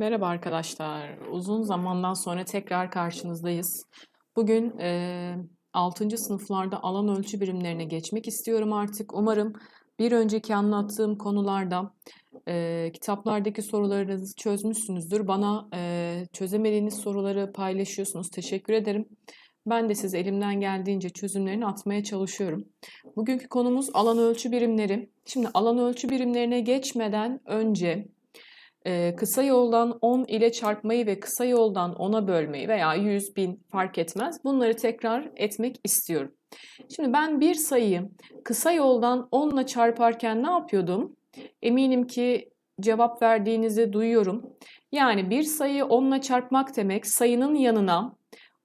Merhaba arkadaşlar. Uzun zamandan sonra tekrar karşınızdayız. Bugün eee 6. sınıflarda alan ölçü birimlerine geçmek istiyorum artık. Umarım bir önceki anlattığım konularda eee, kitaplardaki sorularınızı çözmüşsünüzdür. Bana eee, çözemediğiniz soruları paylaşıyorsunuz. Teşekkür ederim. Ben de size elimden geldiğince çözümlerini atmaya çalışıyorum. Bugünkü konumuz alan ölçü birimleri. Şimdi alan ölçü birimlerine geçmeden önce ee, kısa yoldan 10 ile çarpmayı ve kısa yoldan 10'a bölmeyi veya 100, 1000 fark etmez. Bunları tekrar etmek istiyorum. Şimdi ben bir sayıyı kısa yoldan 10 ile çarparken ne yapıyordum? Eminim ki cevap verdiğinizi duyuyorum. Yani bir sayıyı 10 ile çarpmak demek sayının yanına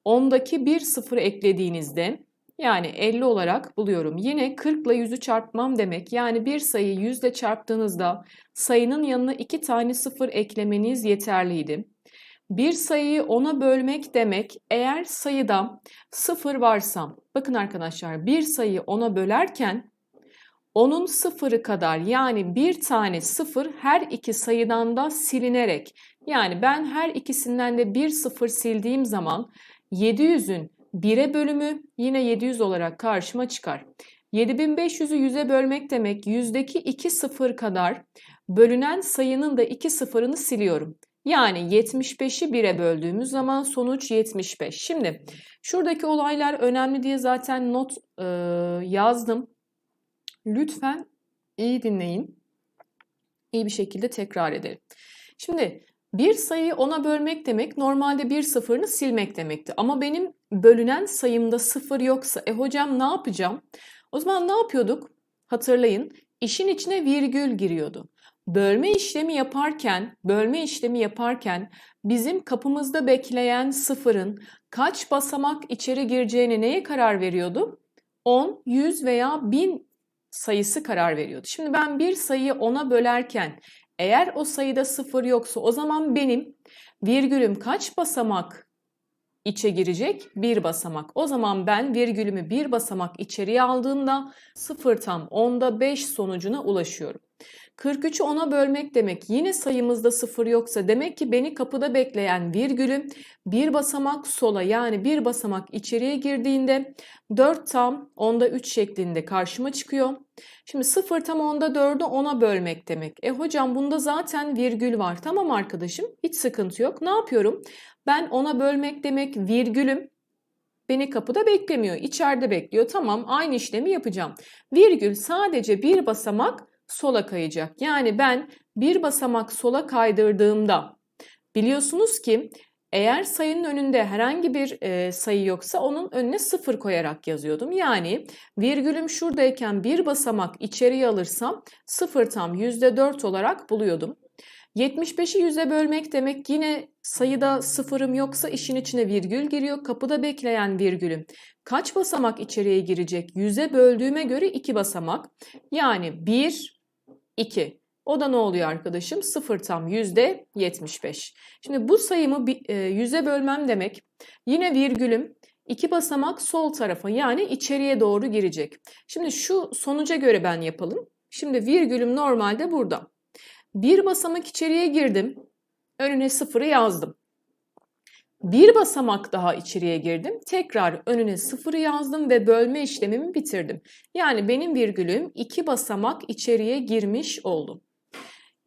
10'daki bir sıfır eklediğinizde yani 50 olarak buluyorum. Yine 40 ile 100'ü çarpmam demek. Yani bir sayıyı 100 ile çarptığınızda sayının yanına 2 tane sıfır eklemeniz yeterliydi. Bir sayıyı 10'a bölmek demek eğer sayıda sıfır varsa bakın arkadaşlar bir sayıyı 10'a bölerken onun sıfırı kadar yani bir tane sıfır her iki sayıdan da silinerek yani ben her ikisinden de bir sıfır sildiğim zaman 700'ün 1'e bölümü yine 700 olarak karşıma çıkar. 7500'ü 100'e bölmek demek yüzdeki 2 sıfır kadar bölünen sayının da 2 sıfırını siliyorum. Yani 75'i 1'e böldüğümüz zaman sonuç 75. Şimdi şuradaki olaylar önemli diye zaten not e, yazdım. Lütfen iyi dinleyin. İyi bir şekilde tekrar edelim. Şimdi bir sayıyı 10'a bölmek demek normalde bir sıfırını silmek demekti. Ama benim bölünen sayımda sıfır yoksa e hocam ne yapacağım? O zaman ne yapıyorduk? Hatırlayın işin içine virgül giriyordu. Bölme işlemi yaparken, bölme işlemi yaparken bizim kapımızda bekleyen sıfırın kaç basamak içeri gireceğine neye karar veriyordu? 10, 100 veya 1000 sayısı karar veriyordu. Şimdi ben bir sayıyı 10'a bölerken eğer o sayıda sıfır yoksa o zaman benim virgülüm kaç basamak içe girecek? Bir basamak. O zaman ben virgülümü bir basamak içeriye aldığımda sıfır tam onda 5 sonucuna ulaşıyorum. 43'ü 10'a bölmek demek yine sayımızda sıfır yoksa demek ki beni kapıda bekleyen virgülüm bir basamak sola yani bir basamak içeriye girdiğinde 4 tam onda 3 şeklinde karşıma çıkıyor. Şimdi 0 tam onda 4'ü 10'a bölmek demek. E hocam bunda zaten virgül var. Tamam arkadaşım hiç sıkıntı yok. Ne yapıyorum? Ben 10'a bölmek demek virgülüm beni kapıda beklemiyor. içeride bekliyor. Tamam aynı işlemi yapacağım. Virgül sadece bir basamak sola kayacak. Yani ben bir basamak sola kaydırdığımda biliyorsunuz ki eğer sayının önünde herhangi bir e, sayı yoksa onun önüne sıfır koyarak yazıyordum. Yani virgülüm şuradayken bir basamak içeriye alırsam sıfır tam %4 olarak buluyordum. 75'i 100'e bölmek demek yine sayıda sıfırım yoksa işin içine virgül giriyor. Kapıda bekleyen virgülüm. Kaç basamak içeriye girecek? 100'e böldüğüme göre 2 basamak. Yani 1, 2. O da ne oluyor arkadaşım? 0 tam yüzde 75. Şimdi bu sayımı e, yüze bölmem demek. Yine virgülüm iki basamak sol tarafa yani içeriye doğru girecek. Şimdi şu sonuca göre ben yapalım. Şimdi virgülüm normalde burada. Bir basamak içeriye girdim. Önüne sıfırı yazdım. Bir basamak daha içeriye girdim. Tekrar önüne sıfırı yazdım ve bölme işlemimi bitirdim. Yani benim virgülüm iki basamak içeriye girmiş oldu.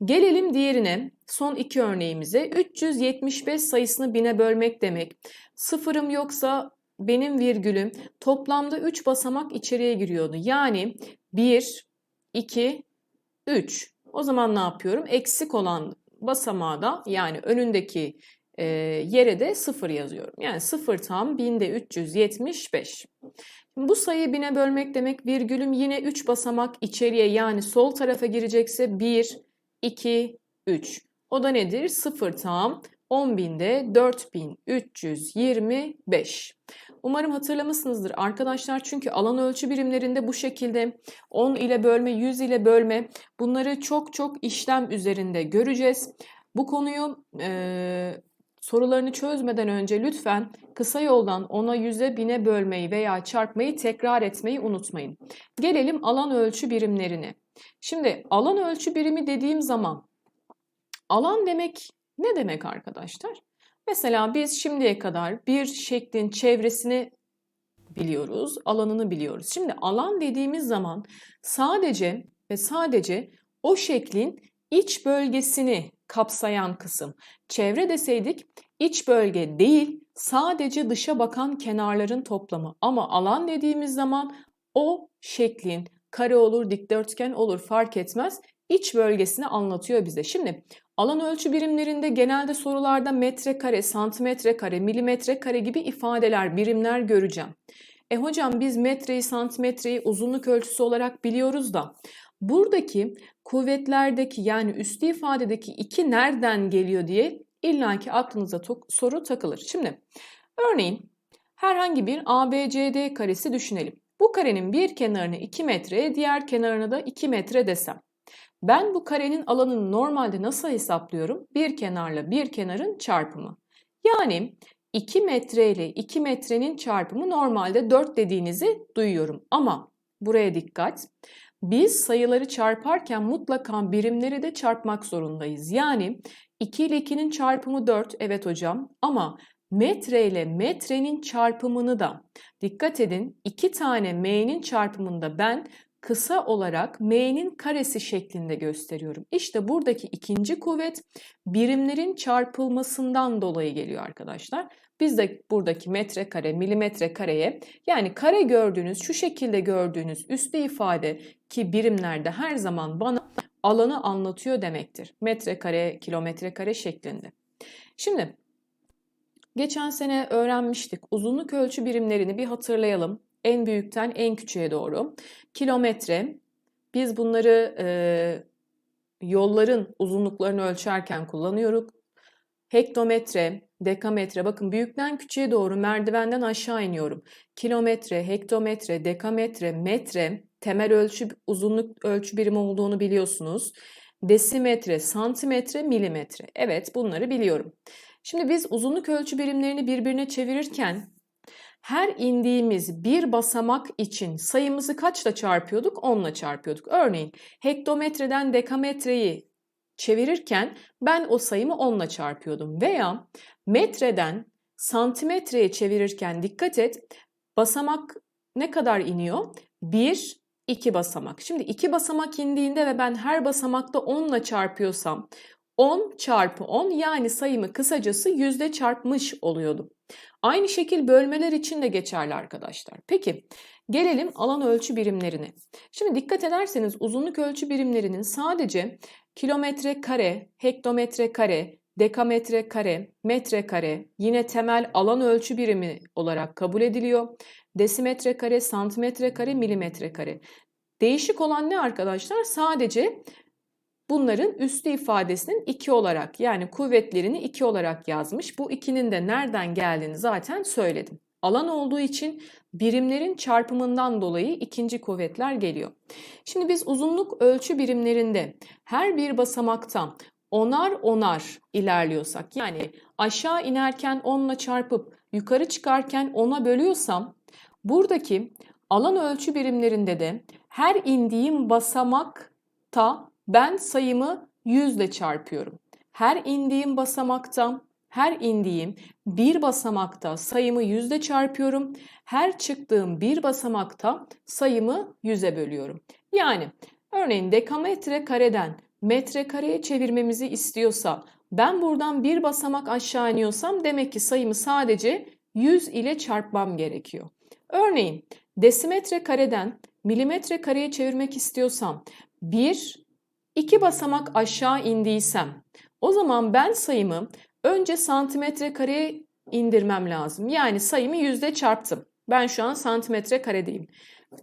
Gelelim diğerine. Son iki örneğimize. 375 sayısını bine bölmek demek. Sıfırım yoksa benim virgülüm toplamda 3 basamak içeriye giriyordu. Yani 1, 2, 3. O zaman ne yapıyorum? Eksik olan basamağı da yani önündeki e, yere de 0 yazıyorum. Yani 0 tam binde 375. Bu sayıyı bine bölmek demek virgülüm yine 3 basamak içeriye yani sol tarafa girecekse 1, 2, 3. O da nedir? 0 tam 10.000'de 4325. Umarım hatırlamışsınızdır arkadaşlar çünkü alan ölçü birimlerinde bu şekilde 10 ile bölme, 100 ile bölme bunları çok çok işlem üzerinde göreceğiz. Bu konuyu e, sorularını çözmeden önce lütfen kısa yoldan 10'a 100'e 1000'e bölmeyi veya çarpmayı tekrar etmeyi unutmayın. Gelelim alan ölçü birimlerine. Şimdi alan ölçü birimi dediğim zaman alan demek Ne demek arkadaşlar? Mesela biz şimdiye kadar bir şeklin çevresini biliyoruz, alanını biliyoruz. Şimdi alan dediğimiz zaman sadece ve sadece o şeklin iç bölgesini kapsayan kısım. Çevre deseydik iç bölge değil, sadece dışa bakan kenarların toplamı. Ama alan dediğimiz zaman o şeklin kare olur, dikdörtgen olur fark etmez. iç bölgesini anlatıyor bize. Şimdi alan ölçü birimlerinde genelde sorularda metrekare, santimetre kare, milimetre kare gibi ifadeler, birimler göreceğim. E hocam biz metreyi, santimetreyi uzunluk ölçüsü olarak biliyoruz da buradaki kuvvetlerdeki yani üstü ifadedeki iki nereden geliyor diye illaki aklınıza soru takılır. Şimdi örneğin herhangi bir ABCD karesi düşünelim. Bu karenin bir kenarını 2 metre, diğer kenarına da 2 metre desem. Ben bu karenin alanını normalde nasıl hesaplıyorum? Bir kenarla bir kenarın çarpımı. Yani 2 metre ile 2 metrenin çarpımı normalde 4 dediğinizi duyuyorum. Ama buraya dikkat. Biz sayıları çarparken mutlaka birimleri de çarpmak zorundayız. Yani 2 ile 2'nin çarpımı 4 evet hocam ama metre ile metrenin çarpımını da dikkat edin 2 tane m'nin çarpımında ben kısa olarak m'nin karesi şeklinde gösteriyorum. İşte buradaki ikinci kuvvet birimlerin çarpılmasından dolayı geliyor arkadaşlar. Biz de buradaki metrekare, milimetre kareye yani kare gördüğünüz, şu şekilde gördüğünüz üstü ifade ki birimlerde her zaman bana alanı anlatıyor demektir. Metrekare, kilometre kare şeklinde. Şimdi geçen sene öğrenmiştik. Uzunluk ölçü birimlerini bir hatırlayalım. En büyükten en küçüğe doğru. Kilometre, biz bunları e, yolların uzunluklarını ölçerken kullanıyoruz. Hektometre, dekametre, bakın büyükten küçüğe doğru merdivenden aşağı iniyorum. Kilometre, hektometre, dekametre, metre, temel ölçü, uzunluk ölçü birimi olduğunu biliyorsunuz. Desimetre, santimetre, milimetre. Evet bunları biliyorum. Şimdi biz uzunluk ölçü birimlerini birbirine çevirirken her indiğimiz bir basamak için sayımızı kaçla çarpıyorduk? 10'la çarpıyorduk. Örneğin hektometreden dekametreyi çevirirken ben o sayımı 10'la çarpıyordum. Veya metreden santimetreye çevirirken dikkat et basamak ne kadar iniyor? 1, 2 basamak. Şimdi 2 basamak indiğinde ve ben her basamakta 10 ile çarpıyorsam 10 çarpı 10 yani sayımı kısacası yüzde çarpmış oluyordum. Aynı şekil bölmeler için de geçerli arkadaşlar. Peki gelelim alan ölçü birimlerine. Şimdi dikkat ederseniz uzunluk ölçü birimlerinin sadece kilometre kare, hektometre kare, dekametre kare, metre kare yine temel alan ölçü birimi olarak kabul ediliyor. Desimetre kare, santimetre kare, milimetre kare. Değişik olan ne arkadaşlar? Sadece bunların üstü ifadesinin 2 olarak yani kuvvetlerini 2 olarak yazmış. Bu 2'nin de nereden geldiğini zaten söyledim. Alan olduğu için birimlerin çarpımından dolayı ikinci kuvvetler geliyor. Şimdi biz uzunluk ölçü birimlerinde her bir basamaktan onar onar ilerliyorsak yani aşağı inerken 10 ile çarpıp yukarı çıkarken 10'a bölüyorsam buradaki alan ölçü birimlerinde de her indiğim basamakta ben sayımı 100 ile çarpıyorum. Her indiğim basamakta her indiğim bir basamakta sayımı yüzde çarpıyorum. Her çıktığım bir basamakta sayımı yüze bölüyorum. Yani örneğin dekametre kareden metre kareye çevirmemizi istiyorsa ben buradan bir basamak aşağı iniyorsam demek ki sayımı sadece 100 ile çarpmam gerekiyor. Örneğin desimetre kareden milimetre kareye çevirmek istiyorsam bir, iki basamak aşağı indiysem o zaman ben sayımı önce santimetre kareye indirmem lazım. Yani sayımı yüzde çarptım. Ben şu an santimetre karedeyim.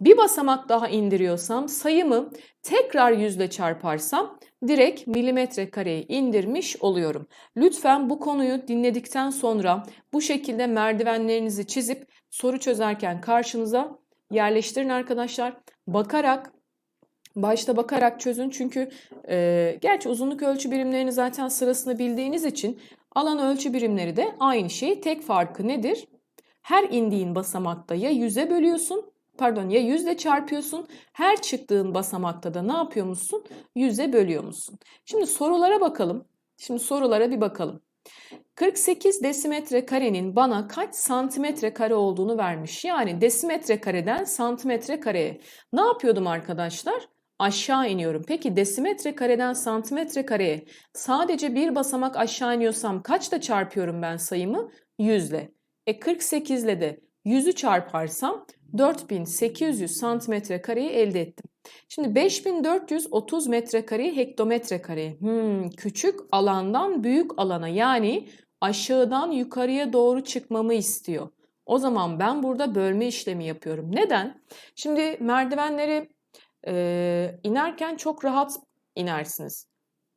Bir basamak daha indiriyorsam sayımı tekrar yüzle çarparsam direkt milimetre kareye indirmiş oluyorum. Lütfen bu konuyu dinledikten sonra bu şekilde merdivenlerinizi çizip soru çözerken karşınıza yerleştirin arkadaşlar. Bakarak başta bakarak çözün çünkü e, gerçi uzunluk ölçü birimlerini zaten sırasını bildiğiniz için alan ölçü birimleri de aynı şey. Tek farkı nedir? Her indiğin basamakta ya yüze bölüyorsun pardon ya yüzle çarpıyorsun. Her çıktığın basamakta da ne yapıyormuşsun? Yüze bölüyormuşsun. Şimdi sorulara bakalım. Şimdi sorulara bir bakalım. 48 desimetre karenin bana kaç santimetre kare olduğunu vermiş. Yani desimetre kareden santimetre kareye. Ne yapıyordum arkadaşlar? Aşağı iniyorum. Peki desimetre kareden santimetre kareye sadece bir basamak aşağı iniyorsam kaçta çarpıyorum ben sayımı? 100 ile. E 48 ile de 100'ü çarparsam 4800 santimetre kareyi elde ettim. Şimdi 5430 metrekareyi hektometre kareye. Hmm, küçük alandan büyük alana yani aşağıdan yukarıya doğru çıkmamı istiyor. O zaman ben burada bölme işlemi yapıyorum. Neden? Şimdi merdivenleri e, inerken çok rahat inersiniz.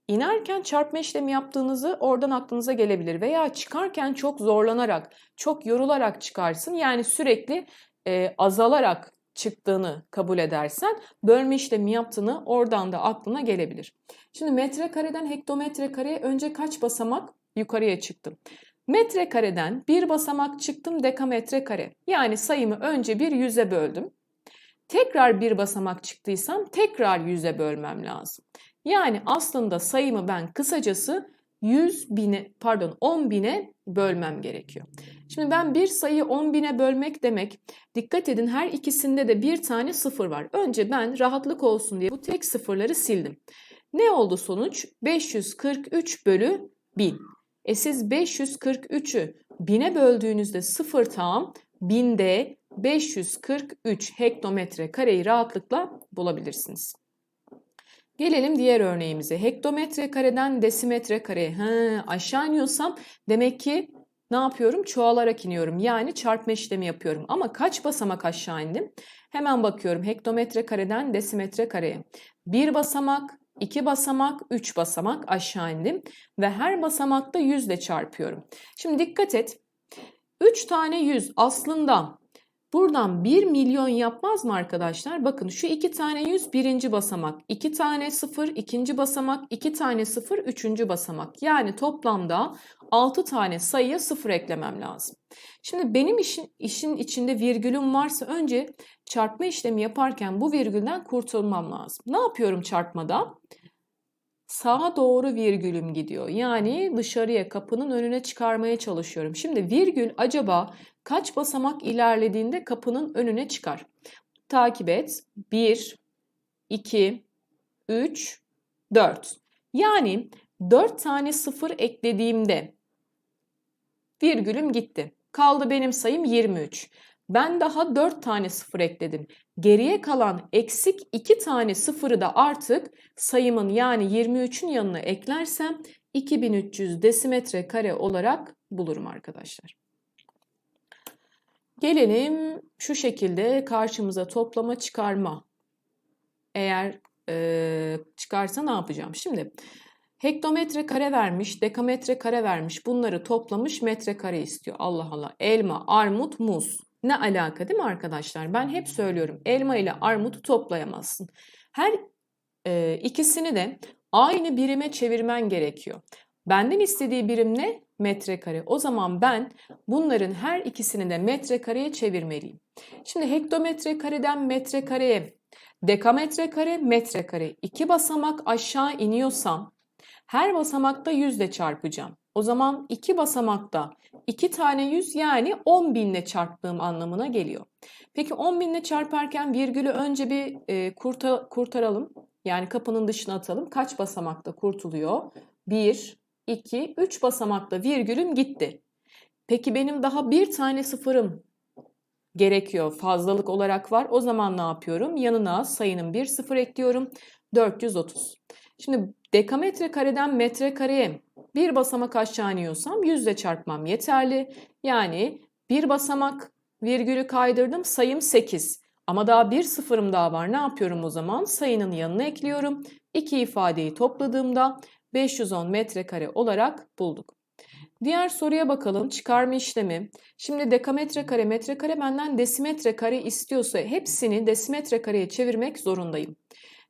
İnerken çarpma işlemi yaptığınızı oradan aklınıza gelebilir veya çıkarken çok zorlanarak, çok yorularak çıkarsın. Yani sürekli e, azalarak çıktığını kabul edersen bölme işlemi yaptığını oradan da aklına gelebilir. Şimdi metrekareden hektometre kareye önce kaç basamak yukarıya çıktım. Metrekareden bir basamak çıktım dekametre kare. Yani sayımı önce bir yüze böldüm. Tekrar bir basamak çıktıysam tekrar yüze bölmem lazım. Yani aslında sayımı ben kısacası 100 bine pardon 10 bine bölmem gerekiyor. Şimdi ben bir sayıyı 10 bine bölmek demek dikkat edin her ikisinde de bir tane sıfır var. Önce ben rahatlık olsun diye bu tek sıfırları sildim. Ne oldu sonuç? 543 bölü 1000. E siz 543'ü 1000'e böldüğünüzde sıfır tam 1000'de 543 hektometre kareyi rahatlıkla bulabilirsiniz. Gelelim diğer örneğimize. Hektometre kareden desimetre kare. Ha, aşağı iniyorsam demek ki ne yapıyorum? Çoğalarak iniyorum. Yani çarpma işlemi yapıyorum. Ama kaç basamak aşağı indim? Hemen bakıyorum. Hektometre kareden desimetre kareye. Bir basamak, iki basamak, üç basamak aşağı indim. Ve her basamakta yüzle çarpıyorum. Şimdi dikkat et. Üç tane yüz aslında Buradan 1 milyon yapmaz mı arkadaşlar? Bakın şu iki tane 100 birinci basamak, iki tane 0 ikinci basamak, iki tane 0 üçüncü basamak. Yani toplamda 6 tane sayıya 0 eklemem lazım. Şimdi benim işin, işin içinde virgülüm varsa önce çarpma işlemi yaparken bu virgülden kurtulmam lazım. Ne yapıyorum çarpmada? sağa doğru virgülüm gidiyor. Yani dışarıya kapının önüne çıkarmaya çalışıyorum. Şimdi virgül acaba kaç basamak ilerlediğinde kapının önüne çıkar? Takip et. 1, 2, 3, 4. Yani 4 tane sıfır eklediğimde virgülüm gitti. Kaldı benim sayım 23. Ben daha 4 tane sıfır ekledim. Geriye kalan eksik 2 tane sıfırı da artık sayımın yani 23'ün yanına eklersem 2300 desimetre kare olarak bulurum arkadaşlar. Gelelim şu şekilde karşımıza toplama çıkarma. Eğer e, çıkarsa ne yapacağım? Şimdi hektometre kare vermiş, dekametre kare vermiş. Bunları toplamış metre kare istiyor. Allah Allah. Elma, armut, muz. Ne alaka değil mi arkadaşlar? Ben hep söylüyorum elma ile armutu toplayamazsın. Her e, ikisini de aynı birime çevirmen gerekiyor. Benden istediği birim ne? Metrekare. O zaman ben bunların her ikisini de metrekareye çevirmeliyim. Şimdi hektometre kareden metrekareye, dekametre kare, metrekare. iki basamak aşağı iniyorsam her basamakta yüzle çarpacağım. O zaman iki basamakta iki tane yüz yani 10 binle çarptığım anlamına geliyor. Peki 10 binle çarparken virgülü önce bir e, kurta, kurtaralım. Yani kapının dışına atalım. Kaç basamakta kurtuluyor? 1, 2, 3 basamakta virgülüm gitti. Peki benim daha bir tane sıfırım gerekiyor. Fazlalık olarak var. O zaman ne yapıyorum? Yanına sayının bir sıfır ekliyorum. 430. Şimdi dekametre kareden metre kareye bir basamak aşağı iniyorsam yüzle çarpmam yeterli. Yani bir basamak virgülü kaydırdım sayım 8. Ama daha bir sıfırım daha var. Ne yapıyorum o zaman? Sayının yanına ekliyorum. İki ifadeyi topladığımda 510 metrekare olarak bulduk. Diğer soruya bakalım. Çıkarma işlemi. Şimdi dekametre kare, metrekare benden desimetre kare istiyorsa hepsini desimetre kareye çevirmek zorundayım.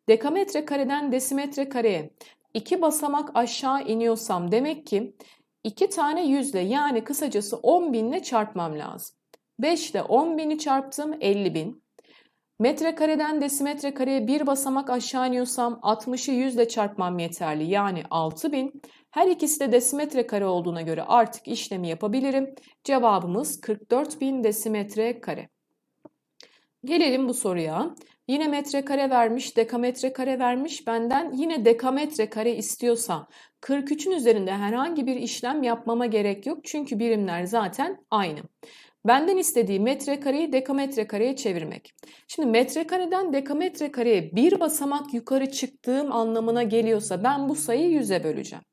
Dekametre kareden desimetre kareye iki basamak aşağı iniyorsam demek ki iki tane yüzle yani kısacası 10 binle çarpmam lazım. 5 ile 10 bini çarptım 50 bin. Metrekareden desimetre kareye bir basamak aşağı iniyorsam 60'ı 100 ile çarpmam yeterli. Yani 6000. Her ikisi de desimetre kare olduğuna göre artık işlemi yapabilirim. Cevabımız 44.000 desimetre kare. Gelelim bu soruya. Yine metrekare vermiş, dekametre kare vermiş. Benden yine dekametre kare istiyorsa 43'ün üzerinde herhangi bir işlem yapmama gerek yok. Çünkü birimler zaten aynı. Benden istediği metrekareyi dekametre kareye çevirmek. Şimdi metrekareden dekametre kareye bir basamak yukarı çıktığım anlamına geliyorsa ben bu sayıyı 100'e böleceğim.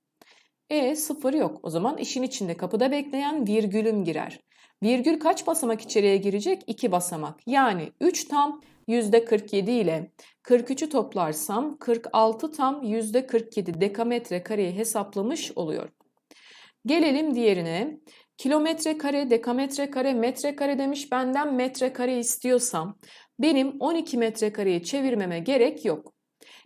E sıfır yok. O zaman işin içinde kapıda bekleyen virgülüm girer. Virgül kaç basamak içeriye girecek? 2 basamak. Yani 3 tam %47 ile 43'ü toplarsam 46 tam %47 dekametre kareyi hesaplamış oluyorum. Gelelim diğerine. Kilometre kare, dekametre kare, metre kare demiş. Benden metre kare istiyorsam benim 12 metre kareyi çevirmeme gerek yok.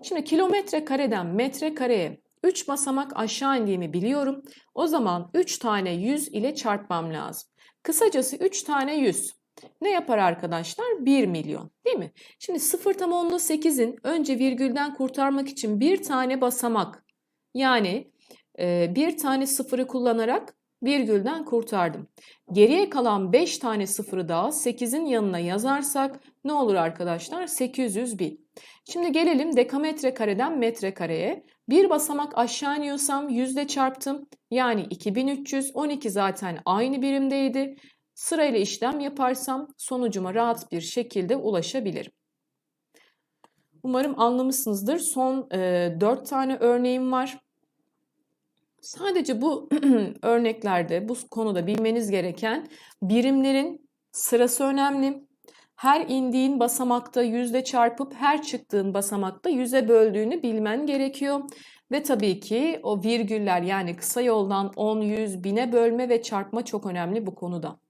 Şimdi kilometre kareden metre kareye 3 basamak aşağı indiğimi biliyorum. O zaman 3 tane 100 ile çarpmam lazım. Kısacası 3 tane 100. Ne yapar arkadaşlar? 1 milyon değil mi? Şimdi 0 tam onda 8'in önce virgülden kurtarmak için bir tane basamak yani bir tane sıfırı kullanarak virgülden kurtardım. Geriye kalan 5 tane sıfırı daha 8'in yanına yazarsak ne olur arkadaşlar? 800 bin. Şimdi gelelim dekametre kareden metre kareye. Bir basamak aşağı iniyorsam yüzde çarptım. Yani 2300, 12 zaten aynı birimdeydi. Sırayla işlem yaparsam sonucuma rahat bir şekilde ulaşabilirim. Umarım anlamışsınızdır. Son e, 4 tane örneğim var. Sadece bu örneklerde, bu konuda bilmeniz gereken birimlerin sırası önemli. Her indiğin basamakta yüzde çarpıp her çıktığın basamakta yüze böldüğünü bilmen gerekiyor. Ve tabii ki o virgüller yani kısa yoldan 10, 100, bine bölme ve çarpma çok önemli bu konuda.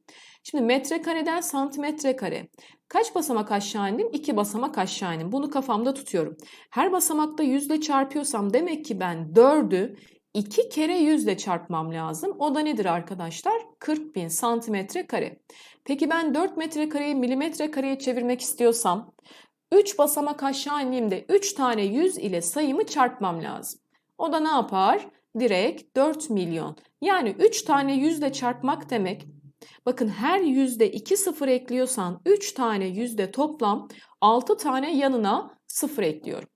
Şimdi metrekareden santimetre kare. Kaç basamak aşağı indim? 2 basamak aşağı indim. Bunu kafamda tutuyorum. Her basamakta yüzle çarpıyorsam demek ki ben 4'ü 2 kere yüzle çarpmam lazım. O da nedir arkadaşlar? 40 bin santimetre kare. Peki ben 4 metre kareyi milimetre kareye çevirmek istiyorsam 3 basamak aşağı indiğimde 3 tane 100 ile sayımı çarpmam lazım. O da ne yapar? Direkt 4 milyon. Yani 3 tane yüzle çarpmak demek. Bakın her yüzde 2 sıfır ekliyorsan 3 tane yüzde toplam 6 tane yanına sıfır ekliyorum.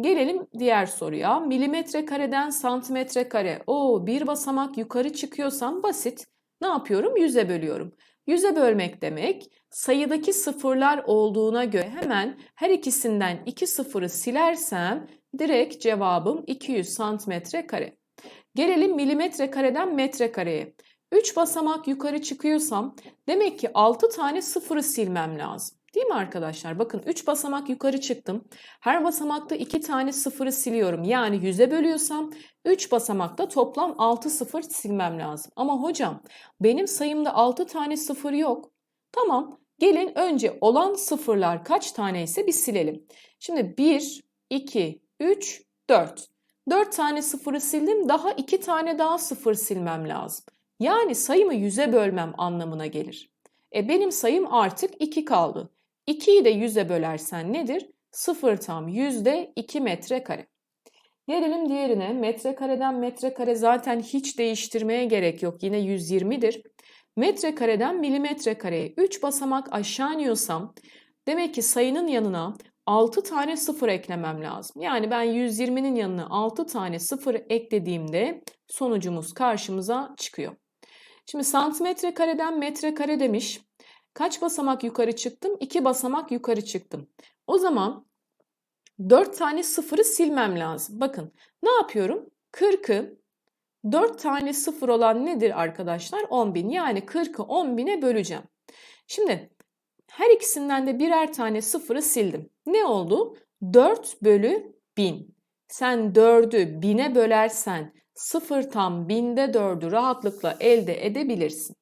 Gelelim diğer soruya. Milimetre kareden santimetre kare. O bir basamak yukarı çıkıyorsam basit. Ne yapıyorum? Yüze bölüyorum. Yüze bölmek demek sayıdaki sıfırlar olduğuna göre hemen her ikisinden iki sıfırı silersem direkt cevabım 200 santimetre kare. Gelelim milimetre kareden metre kareye. 3 basamak yukarı çıkıyorsam demek ki 6 tane sıfırı silmem lazım. Değil mi arkadaşlar? Bakın 3 basamak yukarı çıktım. Her basamakta 2 tane sıfırı siliyorum. Yani 100'e bölüyorsam 3 basamakta toplam 6 sıfır silmem lazım. Ama hocam benim sayımda 6 tane sıfır yok. Tamam gelin önce olan sıfırlar kaç tane ise bir silelim. Şimdi 1, 2, 3, 4. 4 tane sıfırı sildim. Daha 2 tane daha sıfır silmem lazım. Yani sayımı 100'e bölmem anlamına gelir. E benim sayım artık 2 kaldı. 2'yi de 100'e bölersen nedir? 0 tam yüzde 2 metrekare. Gelelim diğerine. Metrekareden metrekare zaten hiç değiştirmeye gerek yok. Yine 120'dir. Metrekareden milimetre kareye 3 basamak aşağı iniyorsam demek ki sayının yanına 6 tane sıfır eklemem lazım. Yani ben 120'nin yanına 6 tane sıfır eklediğimde sonucumuz karşımıza çıkıyor. Şimdi santimetre kareden metre kare demiş. Kaç basamak yukarı çıktım? 2 basamak yukarı çıktım. O zaman 4 tane sıfırı silmem lazım. Bakın ne yapıyorum? 40'ı 4 tane sıfır olan nedir arkadaşlar? 10.000. Yani 40'ı 10.000'e böleceğim. Şimdi her ikisinden de birer tane sıfırı sildim. Ne oldu? 4 bölü 1000. Sen 4'ü 1000'e bölersen 0 tam 1000'de 4'ü rahatlıkla elde edebilirsin.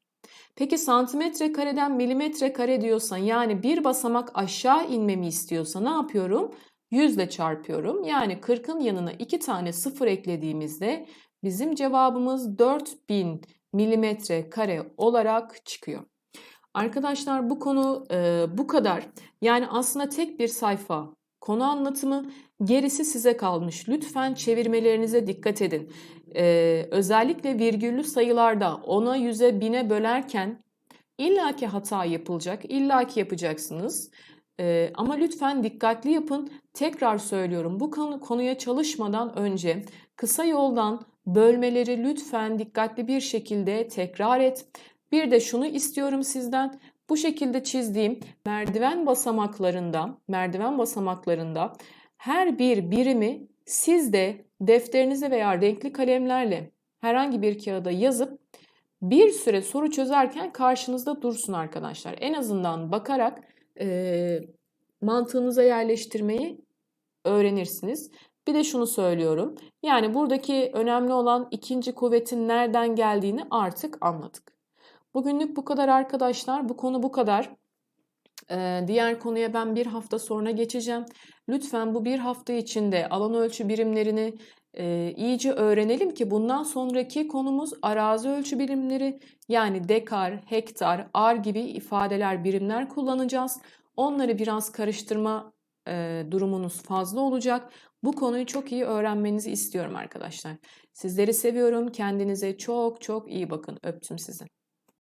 Peki santimetre kareden milimetre kare diyorsan yani bir basamak aşağı inmemi istiyorsa ne yapıyorum? 100 ile çarpıyorum. Yani 40'ın yanına 2 tane sıfır eklediğimizde bizim cevabımız 4000 milimetre kare olarak çıkıyor. Arkadaşlar bu konu e, bu kadar. Yani aslında tek bir sayfa konu anlatımı, gerisi size kalmış. Lütfen çevirmelerinize dikkat edin. E, özellikle virgüllü sayılarda ona yüze bine bölerken illaki hata yapılacak, illaki yapacaksınız. E, ama lütfen dikkatli yapın. Tekrar söylüyorum bu konu, konuya çalışmadan önce kısa yoldan bölmeleri lütfen dikkatli bir şekilde tekrar et. Bir de şunu istiyorum sizden. Bu şekilde çizdiğim merdiven basamaklarında, merdiven basamaklarında her bir birimi siz de defterinize veya renkli kalemlerle herhangi bir kağıda yazıp bir süre soru çözerken karşınızda dursun arkadaşlar. En azından bakarak e, mantığınıza yerleştirmeyi öğrenirsiniz. Bir de şunu söylüyorum. Yani buradaki önemli olan ikinci kuvvetin nereden geldiğini artık anladık. Bugünlük bu kadar arkadaşlar. Bu konu bu kadar. Ee, diğer konuya ben bir hafta sonra geçeceğim. Lütfen bu bir hafta içinde alan ölçü birimlerini e, iyice öğrenelim ki bundan sonraki konumuz arazi ölçü birimleri yani dekar, hektar, ar gibi ifadeler, birimler kullanacağız. Onları biraz karıştırma e, durumunuz fazla olacak. Bu konuyu çok iyi öğrenmenizi istiyorum arkadaşlar. Sizleri seviyorum. Kendinize çok çok iyi bakın. Öptüm sizi.